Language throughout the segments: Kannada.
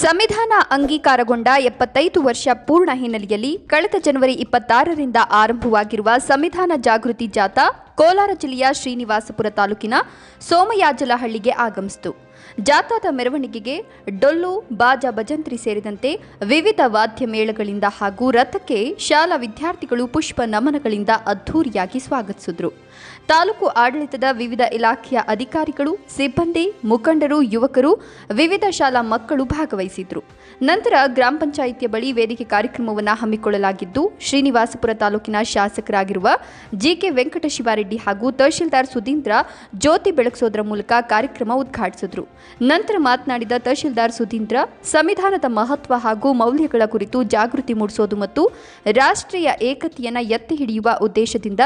ಸಂವಿಧಾನ ಅಂಗೀಕಾರಗೊಂಡ ಎಪ್ಪತ್ತೈದು ವರ್ಷ ಪೂರ್ಣ ಹಿನ್ನೆಲೆಯಲ್ಲಿ ಕಳೆದ ಜನವರಿ ಇಪ್ಪತ್ತಾರರಿಂದ ಆರಂಭವಾಗಿರುವ ಸಂವಿಧಾನ ಜಾಗೃತಿ ಜಾಥಾ ಕೋಲಾರ ಜಿಲ್ಲೆಯ ಶ್ರೀನಿವಾಸಪುರ ತಾಲೂಕಿನ ಸೋಮಯಾಜಲಹಳ್ಳಿಗೆ ಆಗಮಿಸಿತು. ಜಾಥಾದ ಮೆರವಣಿಗೆಗೆ ಡೊಳ್ಳು ಬಾಜಾ, ಭಜಂತ್ರಿ ಸೇರಿದಂತೆ ವಿವಿಧ ವಾದ್ಯ ಮೇಳಗಳಿಂದ ಹಾಗೂ ರಥಕ್ಕೆ ಶಾಲಾ ವಿದ್ಯಾರ್ಥಿಗಳು ಪುಷ್ಪ ನಮನಗಳಿಂದ ಅದ್ಧೂರಿಯಾಗಿ ಸ್ವಾಗತಿಸಿದ್ರು. ತಾಲೂಕು ಆಡಳಿತದ ವಿವಿಧ ಇಲಾಖೆಯ ಅಧಿಕಾರಿಗಳು, ಸಿಬ್ಬಂದಿ, ಮುಖಂಡರು, ಯುವಕರು, ವಿವಿಧ ಶಾಲಾ ಮಕ್ಕಳು ಭಾಗವಹಿಸಿದ್ರು. ನಂತರ ಗ್ರಾಮ ಪಂಚಾಯಿತಿಯ ಬಳಿ ವೇದಿಕೆ ಕಾರ್ಯಕ್ರಮವನ್ನು ಹಮ್ಮಿಕೊಳ್ಳಲಾಗಿದ್ದು, ಶ್ರೀನಿವಾಸಪುರ ತಾಲೂಕಿನ ಶಾಸಕರಾಗಿರುವ ಜಿಕೆ ವೆಂಕಟಶಿವಾರೆಡ್ಡಿ ಹಾಗೂ ತಹಶೀಲ್ದಾರ್ ಸುಧೀಂದ್ರ ಜ್ಯೋತಿ ಬೆಳಗಿಸೋದರ ಮೂಲಕ ಕಾರ್ಯಕ್ರಮ ಉದ್ಘಾಟಿಸಿದ್ರು. ನಂತರ ಮಾತನಾಡಿದ ತಹಶೀಲ್ದಾರ್ ಸುಧೀಂದ್ರ, ಸಂವಿಧಾನದ ಮಹತ್ವ ಹಾಗೂ ಮೌಲ್ಯಗಳ ಕುರಿತು ಜಾಗೃತಿ ಮೂಡಿಸೋದು ಮತ್ತು ರಾಷ್ಟ್ರೀಯ ಏಕತೆಯನ್ನು ಎತ್ತಿ ಹಿಡಿಯುವ ಉದ್ದೇಶದಿಂದ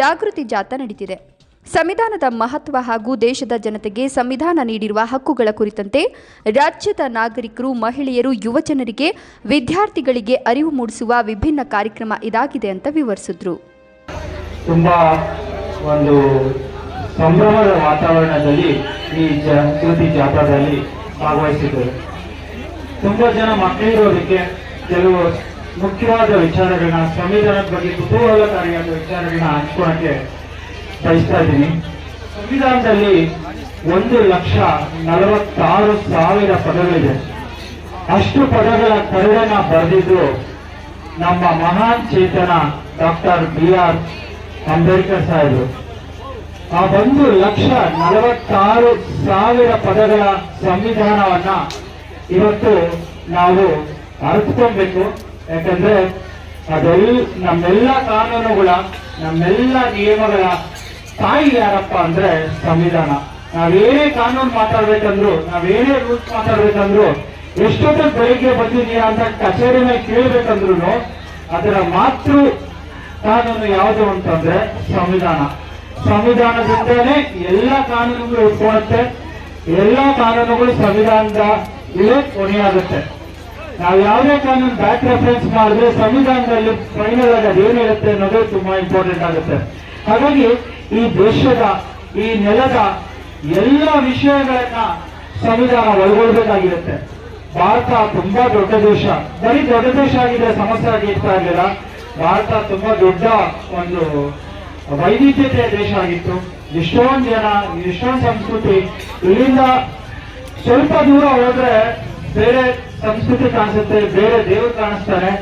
ಜಾಗೃತಿ ಜಾಥಾ ನಡೆದಿದೆ. ಸಂವಿಧಾನದ ಮಹತ್ವ ಹಾಗೂ ದೇಶದ ಜನತೆಗೆ ಸಂವಿಧಾನ ನೀಡಿರುವ ಹಕ್ಕುಗಳ ಕುರಿತಂತೆ ರಾಜ್ಯದ ನಾಗರಿಕರು, ಮಹಿಳೆಯರು, ಯುವಜನರಿಗೆ, ವಿದ್ಯಾರ್ಥಿಗಳಿಗೆ ಅರಿವು ಮೂಡಿಸುವ ವಿಭಿನ್ನ ಕಾರ್ಯಕ್ರಮ ಇದಾಗಿದೆ ಅಂತ ವಿವರಿಸಿದ್ರು. ತುಂಬಾ ಒಂದು ಸಂಭ್ರಮದ ವಾತಾವರಣದಲ್ಲಿ ಈ ಜಾಗೃತಿ ಜಾಥಾದಲ್ಲಿ ಭಾಗವಹಿಸಿದ್ದರು. ತುಂಬಾ ಜನ ಮಕ್ಕಳಿರೋದಕ್ಕೆ ಕೆಲವು ಮುಖ್ಯವಾದ ವಿಚಾರಗಳನ್ನ, ಸಂವಿಧಾನದ ಬಗ್ಗೆ ಕುತೂಹಲಕಾರಿಯಾದ ವಿಚಾರಗಳನ್ನ ಹಂಚ್ಕೊಳಕ್ಕೆ ಬಯಸ್ತಾ ಇದ್ದೀನಿ. ಸಂವಿಧಾನದಲ್ಲಿ ಒಂದು ಲಕ್ಷ ನಲವತ್ತಾರು ಸಾವಿರ ಪದಗಳಿದೆ. ಅಷ್ಟು ಪದಗಳ ಕರಡನ್ನ ಬರೆದಿದ್ದು ನಮ್ಮ ಮಹಾನ್ ಚೇತನ ಡಾಕ್ಟರ್ ಬಿ ಆರ್ ಅಂಬೇಡ್ಕರ್ ಸಾಹೇಬರು. ಆ ಒಂದು ಲಕ್ಷ ನಲವತ್ತಾರು ಸಾವಿರ ಪದಗಳ ಸಂವಿಧಾನವನ್ನ ಇವತ್ತು ನಾವು ಅರ್ಥಕೊಬೇಕು ಯಾಕಂದ್ರೆ ಅದೆಲ್ಲ ನಮ್ಮೆಲ್ಲ ಕಾನೂನುಗಳ, ನಮ್ಮೆಲ್ಲ ನಿಯಮಗಳ ತಾಯಿ ಯಾರಪ್ಪ ಅಂದ್ರೆ ಸಂವಿಧಾನ. ನಾವೇನೇ ಕಾನೂನು ಮಾತಾಡ್ಬೇಕಂದ್ರು ನಾವೇನೇ ರೂಲ್ಸ್ ಮಾತಾಡ್ಬೇಕಂದ್ರು, ಎಷ್ಟೊತ್ತು ಬೆಳಿಗ್ಗೆ ಬಂದಿದೀಯಾ ಅಂತ ಕಚೇರಿನ ಕೇಳ್ಬೇಕಂದ್ರು ಅದರ ಮಾತೃ ಕಾನೂನು ಯಾವುದು ಅಂತಂದ್ರೆ ಸಂವಿಧಾನ. ಸಂವಿಧಾನದಿಂದನೇ ಎಲ್ಲ ಕಾನೂನುಗಳು ಇಟ್ಕೊಳತ್ತೆ ಎಲ್ಲ ಕಾನೂನುಗಳು ಸಂವಿಧಾನದ ಇಲ್ಲೇ ಕೊನೆಯಾಗುತ್ತೆ. ನಾವು ಯಾವುದೇ ಕಾನೂನು ಬ್ಯಾಕ್ ರೆಫರೆನ್ಸ್ ಮಾಡಿದ್ರೆ ಸಂವಿಧಾನದಲ್ಲಿ ಫೈನಲ್ ಆಗಿ ಅದೇನಿರುತ್ತೆ ಅನ್ನೋದು ತುಂಬಾ ಇಂಪಾರ್ಟೆಂಟ್ ಆಗುತ್ತೆ. ಹಾಗಾಗಿ ಈ ದೇಶದ, ಈ ನೆಲದ ಎಲ್ಲ ವಿಷಯಗಳನ್ನ ಸಂವಿಧಾನ ಒಳಗೊಳ್ಬೇಕಾಗಿರುತ್ತೆ. ಭಾರತ ತುಂಬಾ ದೊಡ್ಡ ದೇಶ. ಬರೀ ದೊಡ್ಡ ದೇಶ ಆಗಿದ್ರೆ ಸಮಸ್ಯೆ ಆಗಿರ್ತಾ ಇರಲಿಲ್ಲ. ಭಾರತ ತುಂಬಾ ದೊಡ್ಡ ಒಂದು ವೈವಿಧ್ಯತೆಯ ದೇಶ ಆಗಿತ್ತು. ಎಷ್ಟೊಂದು ಜನ, ಎಷ್ಟೊಂದು ಸಂಸ್ಕೃತಿ. ಇಲ್ಲಿಂದ ಸ್ವಲ್ಪ ದೂರ ಹೋದ್ರೆ ಬೇರೆ ಸಂಸ್ಕೃತಿ ಕಾಣಿಸುತ್ತೆ, ಬೇರೆ ದೇವರು ಕಾಣಿಸ್ತಾರೆ.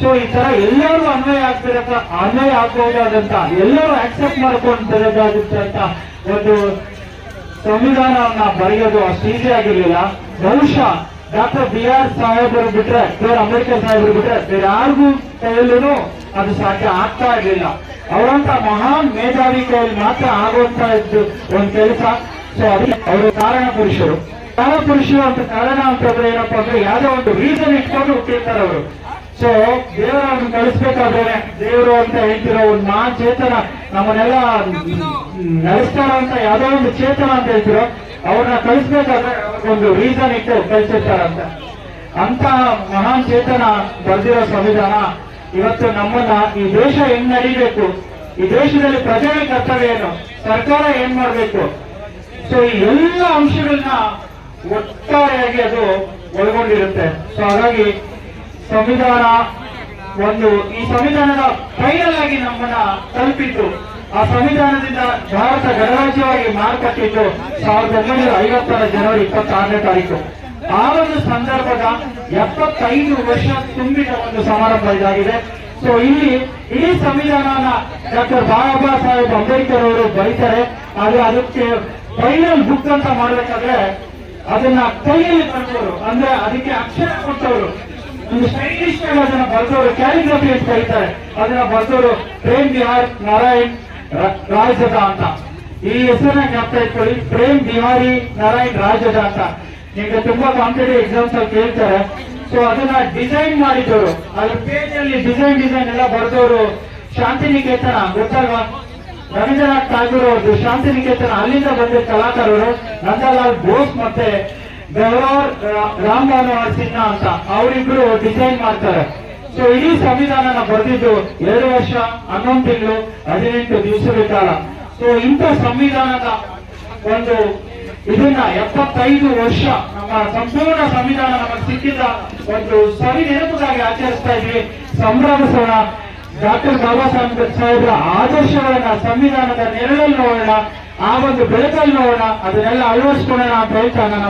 ಸೊ ಈ ತರ ಎಲ್ಲರೂ ಅನ್ವಯ ಆಗ್ತಿರತ್ತ ಅನ್ವಯ ಆಗ್ಬಹುದಾದಂತ ಎಲ್ಲರೂ ಆಕ್ಸೆಪ್ಟ್ ಮಾಡ್ಕೊಂತಿರೋದಾಗುತ್ತೆ ಅಂತ ಒಂದು ಸಂವಿಧಾನವನ್ನ ಬರೆಯೋದು ಅಷ್ಟು ಈಸಿ ಆಗಿರ್ಲಿಲ್ಲ. ಬಹುಶಃ ಡಾಕ್ಟರ್ ಬಿ ಆರ್ ಸಾಹೇಬರು ಬಿಟ್ರೆ, ಬೇರೆ ಅಂಬೇಡ್ಕರ್ ಸಾಹೇಬರು ಬಿಟ್ರೆ ಬೇರೆ ಯಾರಿಗೂ ಕೈಯಲ್ಲೂ ಅದು ಸಾಧ್ಯ ಆಗ್ತಾ ಇರಲಿಲ್ಲ. ಅವರಂತ ಮಹಾನ್ ಮೇಧಾವಿ ಕೈಯಲ್ಲಿ ಮಾತ್ರ ಆಗುವಂತ ಇದ್ದು ಒಂದು ಕೆಲಸ. ಸೊ ಅದಕ್ಕೆ ಅವರು ಕಾರಣ ಪುರುಷರು. ಕಾರಣ ಪುರುಷರು ಅಂತ ಕಾರಣ ಅಂತಂದ್ರೆ ಏನಪ್ಪಾ ಅಂದ್ರೆ ಯಾವ್ದೋ ಒಂದು ರೀಸನ್ ಇಟ್ಕೊಂಡು ಹುಟ್ಟಿರ್ತಾರೆ ಅವರು. ಸೊ ದೇವರನ್ನು ಕಳಿಸ್ಬೇಕಾದ್ರೆ ದೇವರು ಅಂತ ಹೇಳ್ತಿರೋ ಒಂದು ಮಾ ಚೇತನ ನಮ್ಮನ್ನೆಲ್ಲ ನಡೆಸ್ತಾರ ಅಂತ ಯಾವ್ದೋ ಒಂದು ಚೇತನ ಅಂತ ಹೇಳ್ತಿರೋ, ಅವ್ರನ್ನ ಕಳಿಸ್ಬೇಕಾದ್ರೆ ಒಂದು ರೀಸನ್ ಇಟ್ಟು ಕಳಿಸಿರ್ತಾರಂತ. ಅಂತ ಮಹಾನ್ ಚೇತನ ಬರೆದಿರೋ ಸಂವಿಧಾನ ಇವತ್ತು ನಮ್ಮನ್ನ ಈ ದೇಶ ಹೆಂಗ್ ನಡಿಬೇಕು, ಈ ದೇಶದಲ್ಲಿ ಪ್ರಜೆಗಳ ಕರ್ತವ್ಯ ಏನು, ಸರ್ಕಾರ ಏನ್ ಮಾಡ್ಬೇಕು? ಸೊ ಈ ಎಲ್ಲ ಅಂಶಗಳನ್ನ ಒಟ್ಟಾರೆಯಾಗಿ ಅದು ಒಳಗೊಂಡಿರುತ್ತೆ. ಸೊ ಹಾಗಾಗಿ ಸಂವಿಧಾನ ಒಂದು ಈ ಸಂವಿಧಾನದ ಫೈನಲ್ ಆಗಿ ನಮ್ಮನ್ನ ತಲುಪಿತ್ತು. ಆ ಸಂವಿಧಾನದಿಂದ ಭಾರತ ಗಣರಾಜ್ಯವಾಗಿ ಮಾರ್ಪಟ್ಟಿದ್ದು ಸಾವಿರದ ಒಂಬೈನೂರ ಐವತ್ತರ ಜನವರಿ ಇಪ್ಪತ್ತಾರನೇ ತಾರೀಕು. ಆ ಒಂದು ಸಂದರ್ಭದ ಎಪ್ಪತ್ತೈದು ವರ್ಷ ತುಂಬಿದ ಒಂದು ಸಮಾರಂಭ ಇದಾಗಿದೆ. ಸೊ ಇಲ್ಲಿ ಇಡೀ ಸಂವಿಧಾನನ ಡಾಕ್ಟರ್ ಬಾಬಾ ಸಾಹೇಬ್ ಅಂಬೇಡ್ಕರ್ ಅವರು ಬರೀತಾರೆ. ಆದ್ರೆ ಅದಕ್ಕೆ ಫೈನಲ್ ಬುಕ್ ಅಂತ ಮಾಡ್ಬೇಕಾದ್ರೆ ಅದನ್ನ ಕೈಯಲ್ಲಿ ಬರೆದವರು ಅಂದ್ರೆ ಅದಕ್ಕೆ ಅಕ್ಷರ ಕೊಟ್ಟವರು ಒಂದು ಸ್ಟೈಲಿಶ್ ಆಗಿ ಅದನ್ನ ಬರೆದವರು ಕ್ಯಾಲಿಗ್ರಫಿ ಅಂತ ಕರೀತಾರೆ. ಅದನ್ನ ಬರೆದವರು ಪ್ರೇಮ್ ಬಿಹಾರ್ ನಾರಾಯಣ್ ರಾಜದ ಅಂತ. ಈ ಹೆಸರನ್ನ ಜ್ಞಾಪಕ ಇಟ್ಕೊಳ್ಳಿ. ಪ್ರೇಮ್ ಬಿಹಾರಿ ನಾರಾಯಣ್ ರಾಜದ ಅಂತ. ನಿಮ್ಗೆ ತುಂಬಾ ಕಾಂಪಿಟೇಟಿವ್ ಎಕ್ಸಾಮ್ಸ್ ಅಲ್ಲಿ ಕೇಳ್ತಾರೆ. ಸೊ ಅದನ್ನ ಡಿಸೈನ್ ಮಾಡಿದವರು. ಅದ್ರ ಪೇಜ್ ಅಲ್ಲಿ ಡಿಸೈನ್ ಡಿಸೈನ್ ಎಲ್ಲ ಬರೆದವರು ಶಾಂತಿನಿಕೇತನ. ಗೊತ್ತಾಗ ರವೀಂದ್ರನಾಥ್ ಠಾಗೂರ್ ಅವ್ರದ್ದು ಶಾಂತಿನಿಕೇತನ. ಅಲ್ಲಿಂದ ಬಂದ ಕಲಾಕಾರರು ನಂದಲಾಲ್ ಬೋಸ್ ಮತ್ತೆ ಗೌರವ್ ರಾಮ್ ಮನೋಹರ್ ಸಿನ್ಹಾ ಅಂತ ಅವರಿಬ್ರು ಡಿಸೈನ್ ಮಾಡ್ತಾರೆ. ಸೊ ಇಡೀ ಸಂವಿಧಾನನ ಬರೆದಿದ್ದು ಎರಡು ವರ್ಷ, ಹನ್ನೊಂದು ತಿಂಗಳು, ಹದಿನೆಂಟು ದಿವಸಗಳ ಕಾಲ. ಸೊ ಇಂಥ ಸಂವಿಧಾನದ ಒಂದು ಇದನ್ನ ಎಪ್ಪತ್ತೈದು ವರ್ಷ ನಮ್ಮ ಸಂಪೂರ್ಣ ಸಂವಿಧಾನ ನಮಗೆ ಸಿಕ್ಕಿದ ಒಂದು ಸವಿ ನೆನಪುಗಾಗಿ ಆಚರಿಸ್ತಾ ಇದ್ವಿ. ಸಂಭ್ರಮಿಸೋಣ. ಡಾಕ್ಟರ್ ಬಾಬಾ ಸಾಹೇಬ್ ಸಾಹೇಬ್ರ ಆದರ್ಶಗಳನ್ನ ಸಂವಿಧಾನದ ನೆರಳಲ್ಲಿ ನೋಡೋಣ. ಆ ಒಂದು ಬೆಳಕಲ್ಲಿ ನೋಡೋಣ. ಅದನ್ನೆಲ್ಲ ಅಳವಡಿಸ್ಕೊಳ್ಳೋಣ ಅಂತ ಹೇಳ್ತಾ ನನ್ನ